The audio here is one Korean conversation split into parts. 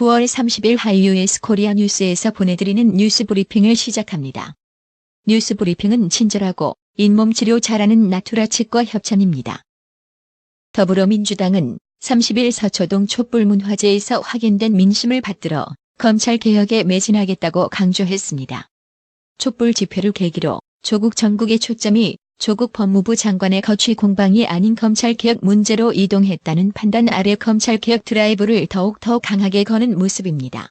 9월 30일 하이유에스 코리아 뉴스에서 보내드리는 뉴스 브리핑을 시작합니다. 뉴스 브리핑은 친절하고 잇몸 치료 잘하는 나투라 치과 협찬입니다. 더불어민주당은 30일 서초동 촛불문화제에서 확인된 민심을 받들어 검찰 개혁에 매진하겠다고 강조했습니다. 촛불 집회를 계기로 조국 전국의 초점이 조국 법무부 장관의 거취 공방이 아닌 검찰개혁 문제로 이동했다는 판단 아래 검찰개혁 드라이브를 더욱더 강하게 거는 모습입니다.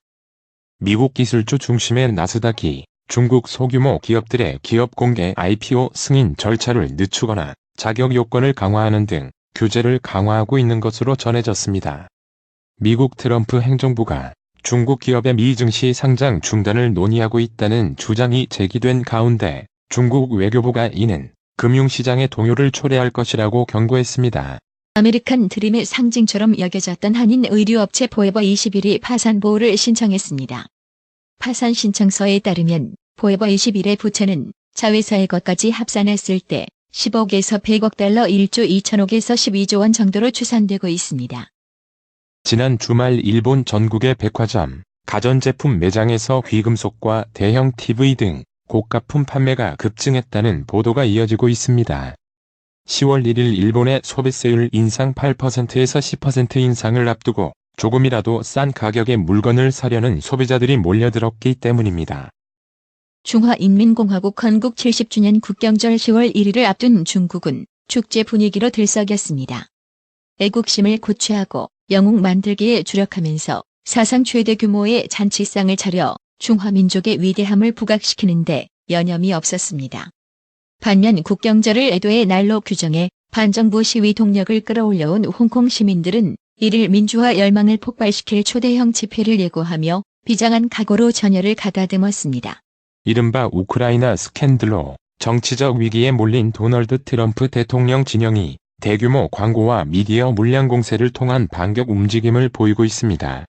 미국 기술주 중심의 나스닥이 중국 소규모 기업들의 기업 공개 IPO 승인 절차를 늦추거나 자격 요건을 강화하는 등 규제를 강화하고 있는 것으로 전해졌습니다. 미국 트럼프 행정부가 중국 기업의 미증시 상장 중단을 논의하고 있다는 주장이 제기된 가운데 중국 외교부가 이는 금융시장의 동요를 초래할 것이라고 경고했습니다. 아메리칸 드림의 상징처럼 여겨졌던 한인 의류업체 포에버 21이 파산 보호를 신청했습니다. 파산 신청서에 따르면 포에버 21의 부채는 자회사의 것까지 합산했을 때 10억에서 100억 달러 1조 2천억에서 12조 원 정도로 추산되고 있습니다. 지난 주말 일본 전국의 백화점, 가전제품 매장에서 귀금속과 대형 TV 등 고가품 판매가 급증했다는 보도가 이어지고 있습니다. 10월 1일 일본의 소비세율 인상 8%에서 10% 인상을 앞두고 조금이라도 싼 가격의 물건을 사려는 소비자들이 몰려들었기 때문입니다. 중화인민공화국 건국 70주년 국경절 10월 1일을 앞둔 중국은 축제 분위기로 들썩였습니다. 애국심을 고취하고 영웅 만들기에 주력하면서 사상 최대 규모의 잔치상을 차려 중화민족의 위대함을 부각시키는데 여념이 없었습니다. 반면 국경절을 애도의 날로 규정해 반정부 시위 동력을 끌어올려온 홍콩 시민들은 이를 민주화 열망을 폭발시킬 초대형 집회를 예고하며 비장한 각오로 전열을 가다듬었습니다. 이른바 우크라이나 스캔들로 정치적 위기에 몰린 도널드 트럼프 대통령 진영이 대규모 광고와 미디어 물량 공세를 통한 반격 움직임을 보이고 있습니다.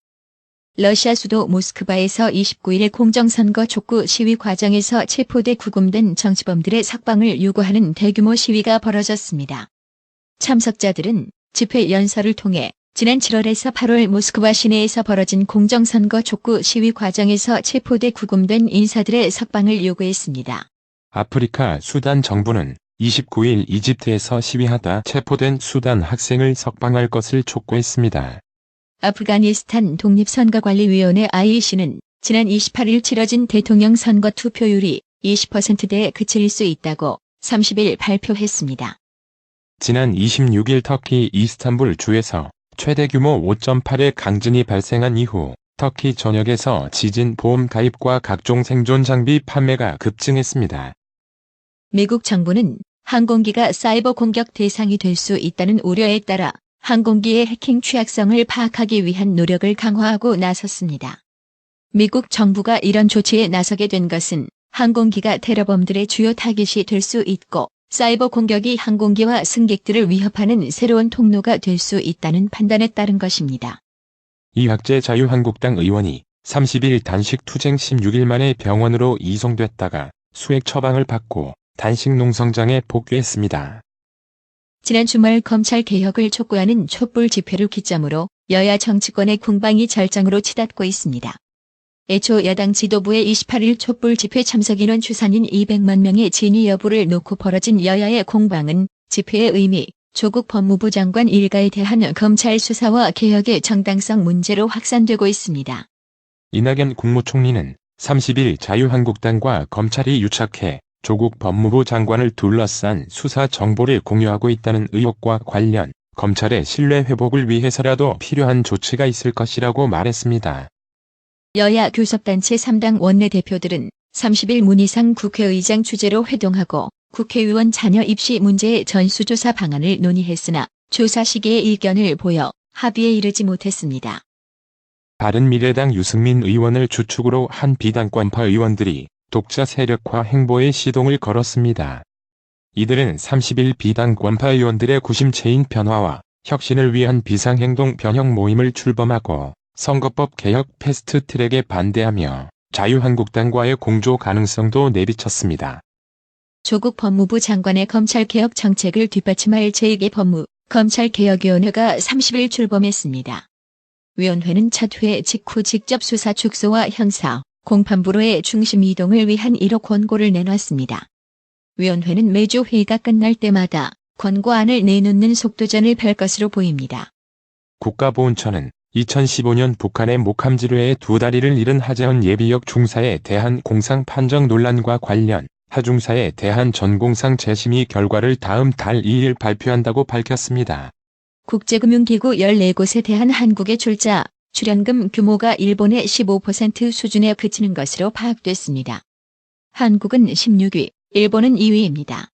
러시아 수도 모스크바에서 29일 공정선거 촉구 시위 과정에서 체포돼 구금된 정치범들의 석방을 요구하는 대규모 시위가 벌어졌습니다. 참석자들은 집회 연설을 통해 지난 7월에서 8월 모스크바 시내에서 벌어진 공정선거 촉구 시위 과정에서 체포돼 구금된 인사들의 석방을 요구했습니다. 아프리카 수단 정부는 29일 이집트에서 시위하다 체포된 수단 학생을 석방할 것을 촉구했습니다. 아프가니스탄 독립선거관리위원회 IEC는 지난 28일 치러진 대통령 선거 투표율이 20%대에 그칠 수 있다고 30일 발표했습니다. 지난 26일 터키 이스탄불 주에서 최대 규모 5.8의 강진이 발생한 이후 터키 전역에서 지진 보험 가입과 각종 생존 장비 판매가 급증했습니다. 미국 정부는 항공기가 사이버 공격 대상이 될 수 있다는 우려에 따라 항공기의 해킹 취약성을 파악하기 위한 노력을 강화하고 나섰습니다. 미국 정부가 이런 조치에 나서게 된 것은 항공기가 테러범들의 주요 타깃이 될 수 있고 사이버 공격이 항공기와 승객들을 위협하는 새로운 통로가 될 수 있다는 판단에 따른 것입니다. 이학재 자유한국당 의원이 30일 단식 투쟁 16일 만에 병원으로 이송됐다가 수액 처방을 받고 단식 농성장에 복귀했습니다. 지난 주말 검찰 개혁을 촉구하는 촛불 집회를 기점으로 여야 정치권의 공방이 절정으로 치닫고 있습니다. 애초 야당 지도부의 28일 촛불 집회 참석 인원 추산인 200만 명의 진위 여부를 놓고 벌어진 여야의 공방은 집회의 의미, 조국 법무부 장관 일가에 대한 검찰 수사와 개혁의 정당성 문제로 확산되고 있습니다. 이낙연 국무총리는 30일 자유한국당과 검찰이 유착해 조국 법무부 장관을 둘러싼 수사 정보를 공유하고 있다는 의혹과 관련 검찰의 신뢰 회복을 위해서라도 필요한 조치가 있을 것이라고 말했습니다. 여야 교섭단체 3당 원내대표들은 30일 문희상 국회의장 주재로 회동하고 국회의원 자녀 입시 문제의 전수조사 방안을 논의했으나 조사 시기에 의견을 보여 합의에 이르지 못했습니다. 바른미래당 유승민 의원을 주축으로 한 비당권파 의원들이 독자 세력화 행보에 시동을 걸었습니다. 이들은 30일 비당권파 의원들의 구심체인 변화와 혁신을 위한 비상행동 변형 모임을 출범하고 선거법 개혁 패스트 트랙에 반대하며 자유한국당과의 공조 가능성도 내비쳤습니다. 조국 법무부 장관의 검찰개혁 정책을 뒷받침할 제2의 법무, 검찰개혁위원회가 30일 출범했습니다. 위원회는 첫 회 직후 직접 수사 축소와 형사, 공판부로의 중심 이동을 위한 1호 권고를 내놨습니다. 위원회는 매주 회의가 끝날 때마다 권고안을 내놓는 속도전을 펼 것으로 보입니다. 국가보훈처는 2015년 북한의 목함지뢰에 두 다리를 잃은 하재헌 예비역 중사에 대한 공상 판정 논란과 관련 하중사에 대한 전공상 재심의 결과를 다음 달 2일 발표한다고 밝혔습니다. 국제금융기구 14곳에 대한 한국의 출자, 출연금 규모가 일본의 15% 수준에 그치는 것으로 파악됐습니다. 한국은 16위, 일본은 2위입니다.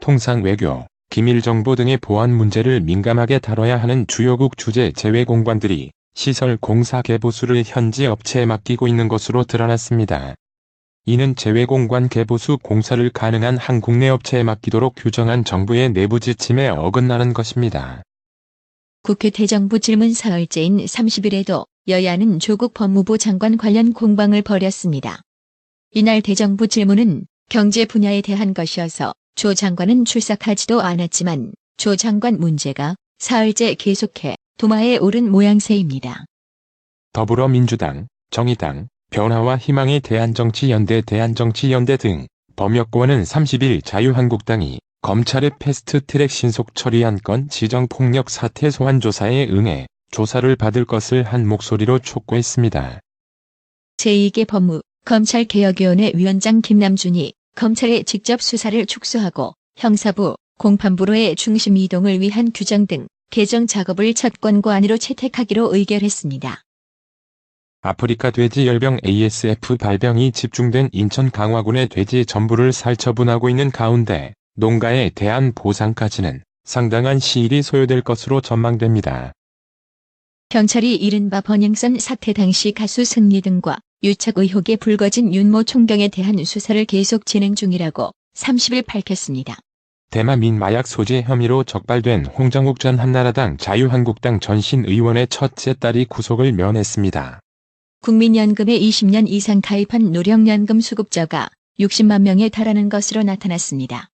통상 외교, 기밀 정보 등의 보안 문제를 민감하게 다뤄야 하는 주요국 주재 재외공관들이 시설 공사 개보수를 현지 업체에 맡기고 있는 것으로 드러났습니다. 이는 재외공관 개보수 공사를 가능한 한 국 내 업체에 맡기도록 규정한 정부의 내부 지침에 어긋나는 것입니다. 국회 대정부 질문 사흘째인 30일에도 여야는 조국 법무부 장관 관련 공방을 벌였습니다. 이날 대정부 질문은 경제 분야에 대한 것이어서 조 장관은 출석하지도 않았지만 조 장관 문제가 사흘째 계속해 도마에 오른 모양새입니다. 더불어민주당, 정의당, 변화와 희망의 대한 정치연대 대한정치연대 등 범여권은 30일 자유한국당이 검찰의 패스트트랙 신속 처리한 건 지정폭력 사태 소환 조사에 응해 조사를 받을 것을 한 목소리로 촉구했습니다. 제2계 법무 검찰개혁위원회 위원장 김남준이 검찰의 직접 수사를 축소하고 형사부, 공판부로의 중심 이동을 위한 규정 등 개정 작업을 첫 권고안으로 채택하기로 의결했습니다. 아프리카 돼지 열병 ASF 발병이 집중된 인천 강화군의 돼지 전부를 살처분하고 있는 가운데 농가에 대한 보상까지는 상당한 시일이 소요될 것으로 전망됩니다. 경찰이 이른바 번영선 사태 당시 가수 승리 등과 유착 의혹에 불거진 윤모 총경에 대한 수사를 계속 진행 중이라고 30일 밝혔습니다. 대마민 마약 소재 혐의로 적발된 홍정욱 전 한나라당 자유한국당 전신 의원의 첫째 딸이 구속을 면했습니다. 국민연금에 20년 이상 가입한 노령연금 수급자가 60만 명에 달하는 것으로 나타났습니다.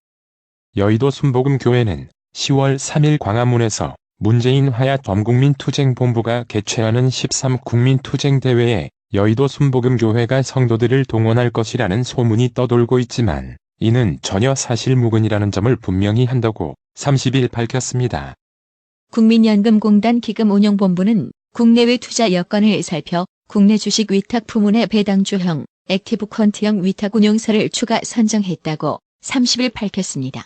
여의도 순복음교회는 10월 3일 광화문에서 문재인 화야 범국민투쟁본부가 개최하는 13 국민투쟁대회에 여의도 순복음교회가 성도들을 동원할 것이라는 소문이 떠돌고 있지만 이는 전혀 사실무근이라는 점을 분명히 한다고 30일 밝혔습니다. 국민연금공단 기금운용본부는 국내외 투자 여건을 살펴 국내 주식 위탁 부문의 배당주형, 액티브 퀀트형 위탁 운용사를 추가 선정했다고 30일 밝혔습니다.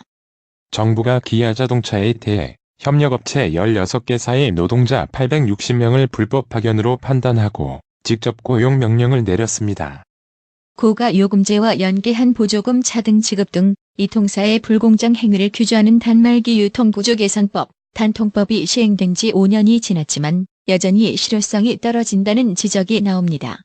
정부가 기아 자동차에 대해 협력업체 16개사의 노동자 860명을 불법 파견으로 판단하고 직접 고용 명령을 내렸습니다. 고가 요금제와 연계한 보조금 차등 지급 등 이 통사의 불공정 행위를 규제하는 단말기 유통구조 개선법, 단통법이 시행된 지 5년이 지났지만 여전히 실효성이 떨어진다는 지적이 나옵니다.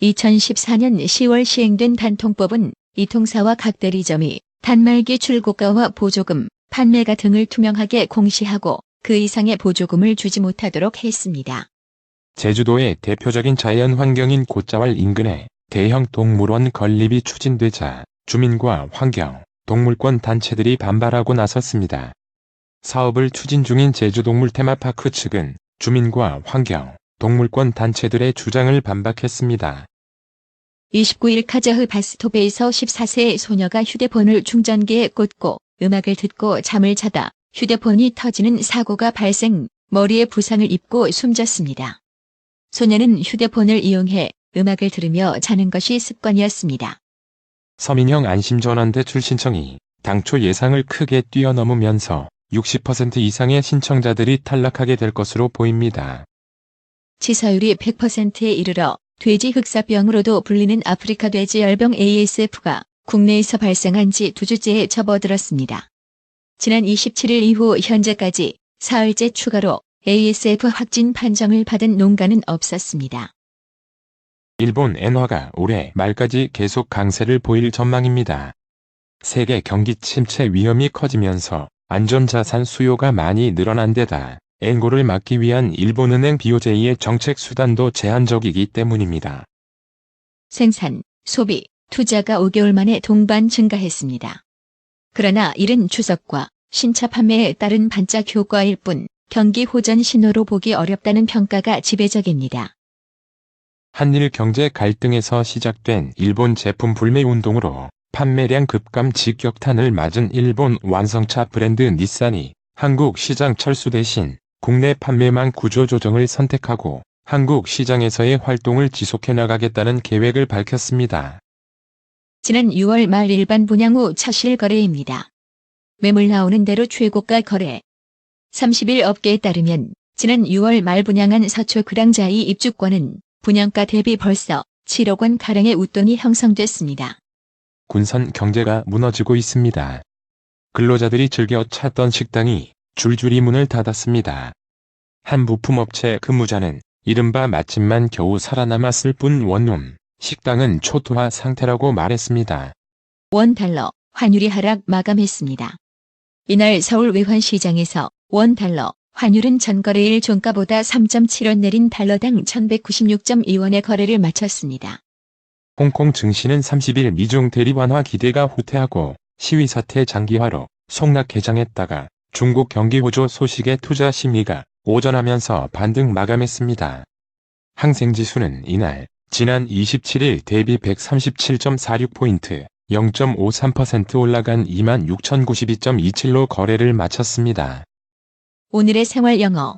2014년 10월 시행된 단통법은 이 통사와 각 대리점이 단말기 출고가와 보조금, 판매가 등을 투명하게 공시하고 그 이상의 보조금을 주지 못하도록 했습니다. 제주도의 대표적인 자연 환경인 곶자왈 인근에 대형 동물원 건립이 추진되자 주민과 환경, 동물권 단체들이 반발하고 나섰습니다. 사업을 추진 중인 제주동물 테마파크 측은 주민과 환경, 동물권 단체들의 주장을 반박했습니다. 29일 카자흐 바스토베에서 14세의 소녀가 휴대폰을 충전기에 꽂고 음악을 듣고 잠을 자다 휴대폰이 터지는 사고가 발생, 머리에 부상을 입고 숨졌습니다. 소녀는 휴대폰을 이용해 음악을 들으며 자는 것이 습관이었습니다. 서민형 안심전환대 출신청이 당초 예상을 크게 뛰어넘으면서 60% 이상의 신청자들이 탈락하게 될 것으로 보입니다. 치사율이 100%에 이르러 돼지 흑사병으로도 불리는 아프리카 돼지 열병 ASF가 국내에서 발생한 지 두 주째에 접어들었습니다. 지난 27일 이후 현재까지 사흘째 추가로 ASF 확진 판정을 받은 농가는 없었습니다. 일본 엔화가 올해 말까지 계속 강세를 보일 전망입니다. 세계 경기 침체 위험이 커지면서 안전자산 수요가 많이 늘어난 데다 엔고를 막기 위한 일본은행 BOJ의 정책 수단도 제한적이기 때문입니다. 생산, 소비, 투자가 5개월 만에 동반 증가했습니다. 그러나 이른 추석과 신차 판매에 따른 반짝 효과일 뿐 경기 호전 신호로 보기 어렵다는 평가가 지배적입니다. 한일 경제 갈등에서 시작된 일본 제품 불매 운동으로 판매량 급감 직격탄을 맞은 일본 완성차 브랜드 닛산이 한국 시장 철수 대신 국내 판매망 구조 조정을 선택하고 한국 시장에서의 활동을 지속해 나가겠다는 계획을 밝혔습니다. 지난 6월 말 일반 분양 후 차실 거래입니다. 매물 나오는 대로 최고가 거래. 30일 업계에 따르면 지난 6월 말 분양한 서초 그랑자이 입주권은 분양가 대비 벌써 7억 원 가량의 웃돈이 형성됐습니다. 군산 경제가 무너지고 있습니다. 근로자들이 즐겨 찾던 식당이 줄줄이 문을 닫았습니다. 한 부품업체 근무자는 이른바 맛집만 겨우 살아남았을 뿐 원룸, 식당은 초토화 상태라고 말했습니다. 원 달러 환율이 하락 마감했습니다. 이날 서울 외환시장에서 원 달러 환율은 전거래일 종가보다 3.7원 내린 달러당 1196.2원의 거래를 마쳤습니다. 홍콩 증시는 30일 미중 대립 완화 기대가 후퇴하고 시위 사태 장기화로 속락 개장했다가 중국 경기 호조 소식에 투자 심리가 오전하면서 반등 마감했습니다. 항생지수는 이날 지난 27일 대비 137.46포인트 0.53% 올라간 26,092.27로 거래를 마쳤습니다. 오늘의 생활 영어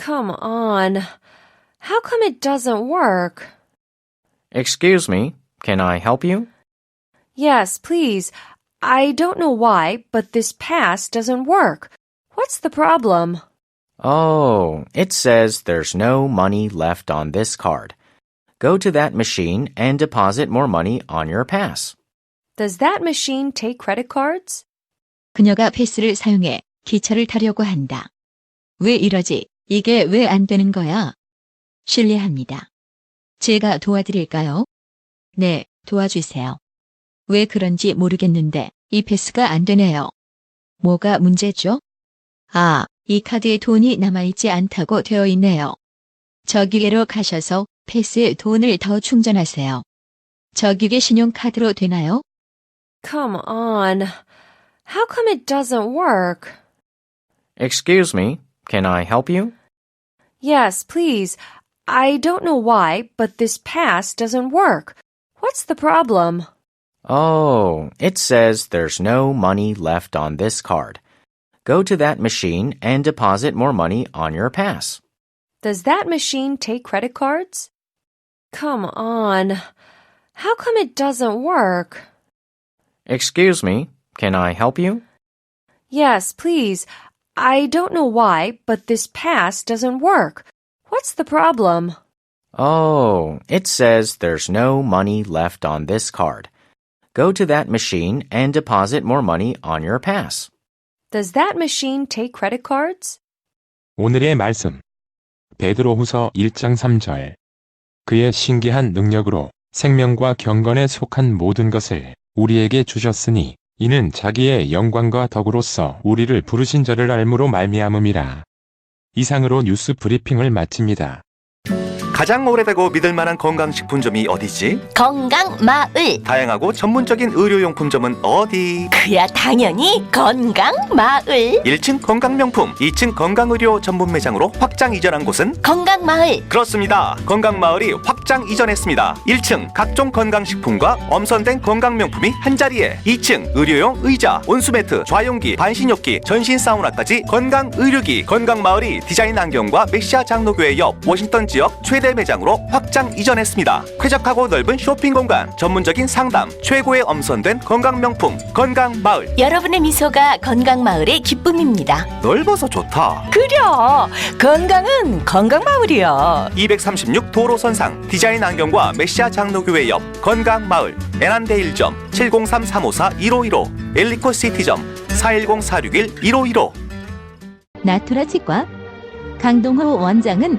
Come on. How come it doesn't work? Excuse me, can I help you? Yes, please. I don't know why, but this pass doesn't work. What's the problem? Oh, it says there's no money left on this card. Go to that machine and deposit more money on your pass. Does that machine take credit cards? 그녀가 패스를 사용해 기차를 타려고 한다. 왜 이러지? 이게 왜 안 되는 거야? 실례합니다. 제가 도와드릴까요? 네, 도와주세요. 왜 그런지 모르겠는데 이 패스가 안 되네요. 뭐가 문제죠? 아, 이 카드에 돈이 남아있지 않다고 되어 있네요. 저기계로 가셔서 패스에 돈을 더 충전하세요. 저기계 신용카드로 되나요? Come on. How come it doesn't work? Excuse me, can I help you? Yes, please. I don't know why, but this pass doesn't work. What's the problem? Oh, it says there's no money left on this card. Go to that machine and deposit more money on your pass. Does that machine take credit cards? Come on. How come it doesn't work? Excuse me, can I help you? Yes, please. I don't know why, but this pass doesn't work. What's the problem? Oh, it says there's no money left on this card. Go to that machine and deposit more money on your pass. Does that machine take credit cards? 오늘의 말씀. 베드로후서 1장 3절. 그의 신기한 능력으로 생명과 경건에 속한 모든 것을 우리에게 주셨으니 이는 자기의 영광과 덕으로서 우리를 부르신 자를 알므로 말미암음이라. 이상으로 뉴스 브리핑을 마칩니다. 가장 오래되고 믿을 만한 건강식품점이 어디지? 건강마을 다양하고 전문적인 의료용품점은 어디? 그야 당연히 건강마을 1층 건강명품, 2층 건강의료 전문 매장으로 확장 이전한 곳은 건강마을 그렇습니다. 건강마을이 확장 이전했습니다. 1층 각종 건강식품과 엄선된 건강명품이 한자리에 2층 의료용 의자, 온수매트, 좌용기, 반신욕기, 전신 사우나까지 건강의료기 건강마을이 디자인 안경과 메시아 장로교회 옆 워싱턴 지역 최대 매장으로 확장 이전했습니다. 쾌적하고 넓은 쇼핑 공간, 전문적인 상담, 최고의 엄선된 건강명품 건강마을. 여러분의 미소가 건강마을의 기쁨입니다. 넓어서 좋다. 그려! 건강은 건강마을이요. 236 도로선상 디자인 안경과 메시아 장로교회 옆 건강마을. 애난데일점 703-354-1515 엘리코시티점 410-461-1515 나투라 치과 강동호 원장은